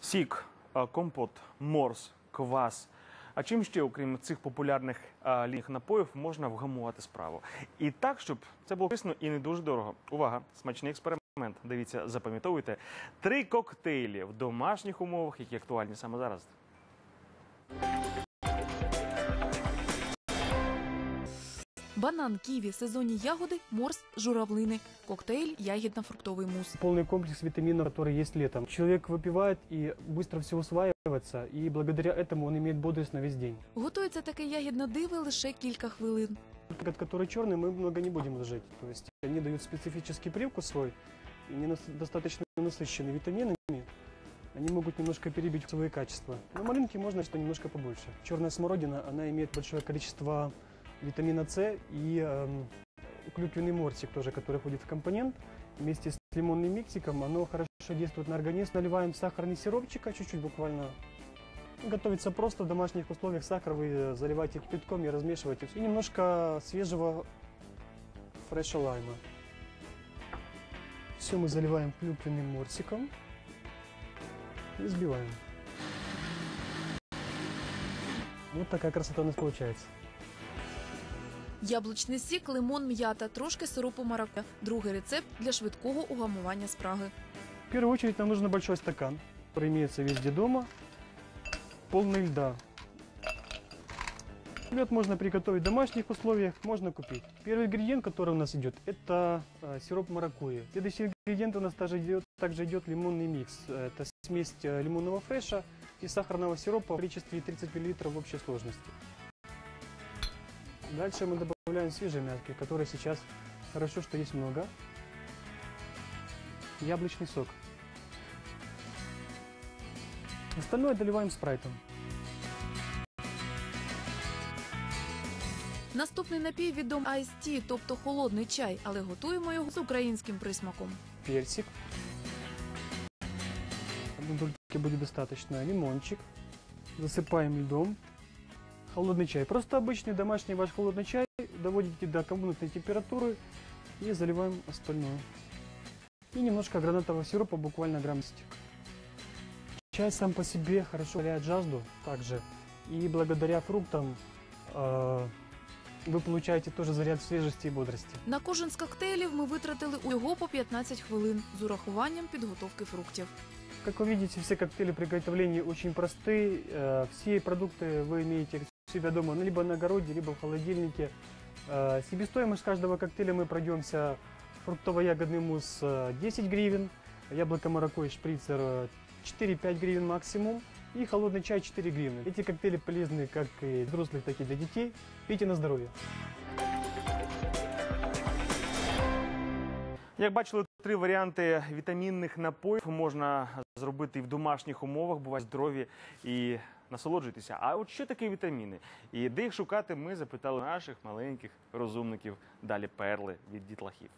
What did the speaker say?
Сік, е, компот, морс, квас. А чим ще, окрім цих популярних лінних напоїв, можна вгамувати справу? І так, щоб це було корисно і не дуже дорого. Увага! Смачний експеримент. Дивіться, запам'ятовуйте. Три коктейлі в домашніх умовах, які актуальні саме зараз. Банан, ківі, сезонні ягоди, морс, журавлини, коктейль, ягідно-фруктовий мус. Полный комплекс витаминов, который есть летом. Человек выпивает и быстро все усваивается, и благодаря этому он имеет бодрость на весь день. Готується таке ягідне диво лише кілька хвилин. От который черный, мы много не будем ложить. То есть они дают специфический привкус свой и не нас- достаточно насыщенные витаминами. Они могут немножко перебить свои качества. Но малинки можно что немножко побольше. Черная смородина, она имеет большое количество витамина С и эм, клюквенный мортик тоже, который входит в компонент. Вместе с лимонным миксиком оно хорошо действует на организм. Наливаем сахарный сиропчика чуть-чуть буквально. Готовится просто в домашних условиях. Сахар вы э, заливаете кипятком и размешиваете. И немножко свежего фреша лайма. Все мы заливаем клюквенным мортиком и взбиваем. Вот такая красота у нас получается. Яблучний сік, лимон, м'ята, трошки сиропу маракуя. Другий рецепт для швидкого угамування спраги. В первую очередь нам нужен большой стакан, который везде дома, полный льда. Лед можно приготовить в домашних условиях, можно купить. Первый ингредиент, который у нас идет, это э, сироп маракуйи. Следующий ингредиент у нас также идет, также идет лимонный микс. Это смесь э, лимонного фреша и сахарного сиропа в количестве 30 мл в общей сложности. Дальше мы добавляем свежие мятки, которые сейчас хорошо, что есть много. Яблочный сок. Остальное доливаем спрайтом. Наступний напій відомий Ice Tea, тобто холодний чай, але готуємо його з українським присмаком. персик. Одной дольки будет достаточно. Лимончик. Засыпаем льдом. Холодный чай. Просто обычный домашний ваш холодный чай. Доводите до комнатной температуры и заливаем остальное. И немножко гранатового сиропа, буквально грамм 10. Чай сам по себе хорошо удаляет жажду также. И благодаря фруктам э, вы получаете тоже заряд свежести и бодрости. На кожен з коктейлів ми витратили усього по 15 хвилин з урахуванням підготовки фруктів. Как вы видите, все коктейли приготовления очень простые. Э, Все продукты вы имеете у себя дома, ну, либо на огороде, либо в холодильнике. Э, Себестоимость каждого коктейля мы пройдемся. Фруктово-ягодный мусс э, 10 гривен, яблоко маракуйя шприцер э, 4-5 гривен максимум и холодный чай 4 гривны. Эти коктейли полезны как и для взрослых, так и для детей. Пейте на здоровье. Як бачили, три варіанти вітамінних напоїв можна зробити і в домашніх умовах, бувають здорові і насолоджуйтеся. А от що таке вітаміни? І де їх шукати, ми запитали наших маленьких розумників. Далі перли від дітлахів.